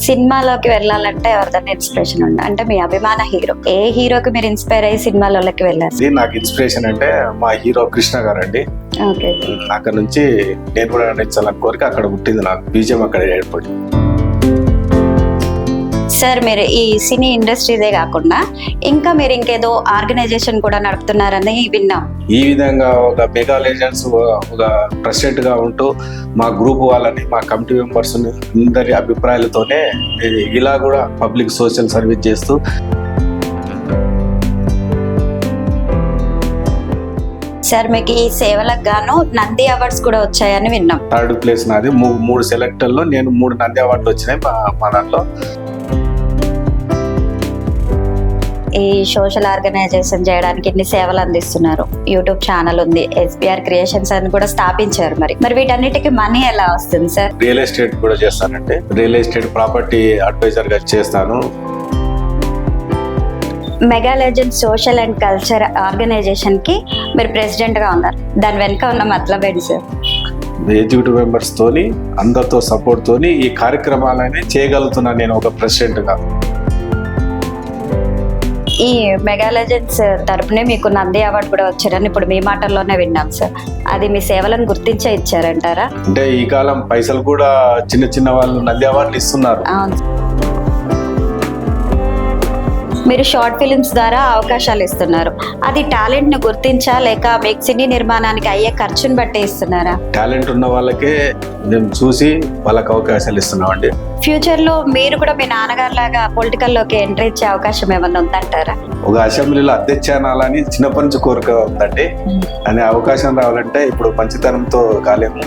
సినిమాలోకి వెళ్ళాలంటే ఎవరిదైనా ఇన్స్పిరేషన్ ఉంది? అంటే మీ అభిమాన హీరో. ఏ హీరోకి మీరు ఇన్స్పైర్ అయ్యి సినిమాలోకి వెళ్ళారు? నాకు ఇన్స్పిరేషన్ అంటే మా హీరో కృష్ణ గారు అండి అక్కడ నుంచి నేను కూడా నచ్చాలని కోరిక అక్కడ పుట్టింది నాకు. బీజం అక్కడ ఏర్పడి సార్ మీరు ఈ సినీ ఇండస్ట్రీదే కాకుండా ఇంకా మీరు ఇంకేదో ఆర్గనైజేషన్ కూడా నడుపుతున్నారని విన్నాం. ఈ విధంగా ఒక మెగా లెజెండ్స్ ఒక ప్రెసిడెంట్గా ఉంటూ మా గ్రూప్ వాళ్ళని మా కమిటీ మెంబర్స్ అందరి అభిప్రాయాలతోనే ఇలా కూడా పబ్లిక్ సోషల్ సర్వీస్ చేస్తూ సార్ మీకు ఈ సేవలకు గాను నంది అవార్డ్స్ కూడా వచ్చాయని విన్నాం. థర్డ్ ప్లేస్ నాది. మూడు సెలెక్టర్లో నేను మూడు నంది అవార్డులు వచ్చినాయి మా దాంట్లో. ఈ సోషల్ ఆర్గనైజేషన్ చేయడానికి ఇన్ని సేవలు అందిస్తున్నారు. యూట్యూబ్ ఛానల్ ఉంది ఎస్బిఆర్ క్రియేషన్స్ అని కూడా స్థాపించారు మరి. మరి వీటన్నిటికీ మనీ ఎలా వస్తుంది సార్? రియల్ ఎస్టేట్ కూడా చేస్తానంటే రియల్ ఎస్టేట్ ప్రాపర్టీ అడ్వైజర్గా చేస్తాను. Mega legend social and culture ఆర్గనైజేషన్కి మీరు ప్రెసిడెంట్గా ఉన్నారు. దాని వెనుక ఉన్న మతలబ్ ఏంటి సార్? ఎగ్జిక్యూటివ్ మెంబర్స్ తోని అందరితో సపోర్ట్ తోని ఈ కార్యక్రమాలని చేయగలుగుతున్నాను నేను ఒక ప్రెసిడెంట్గా ఈ మెగా లెజెండ్స్ తరపునే మీకు నంది అవార్డు కూడా వచ్చారని ఇప్పుడు మీ మాటల్లోనే విన్నాం సార్ అది మీ సేవలను గుర్తించే ఇచ్చారంటారా? అంటే ఈ కాలం పైసలు కూడా చిన్న చిన్న వాళ్ళు నంది అవార్డులు ఇస్తున్నారు. అవును. మీరు షార్ట్ ఫిలిమ్స్ ద్వారా అవకాశాలు ఇస్తున్నారు. అది టాలెంట్ని గుర్తించా లేక మీకు సినీ నిర్మాణానికి అయ్యే ఖర్చుని బట్టి ఇస్తున్నారా? టాలెంట్ ఉన్న వాళ్ళకే మేము చూసి వాళ్ళకి అవకాశాలు ఇస్తున్నామండి. ఫ్యూచర్లో మీరు కూడా మీ నాన్నగారు లాగా పొలిటికల్లోకి ఎంట్రీ ఇచ్చే అవకాశం ఏమన్నా ఉందంటారా? ఒక అసెంబ్లీలో అధ్యక్షానాలని చిన్నప్పటి నుంచి కోరిక ఉందండి. అనే అవకాశం రావాలంటే ఇప్పుడు మంచితనంతో కాలేము.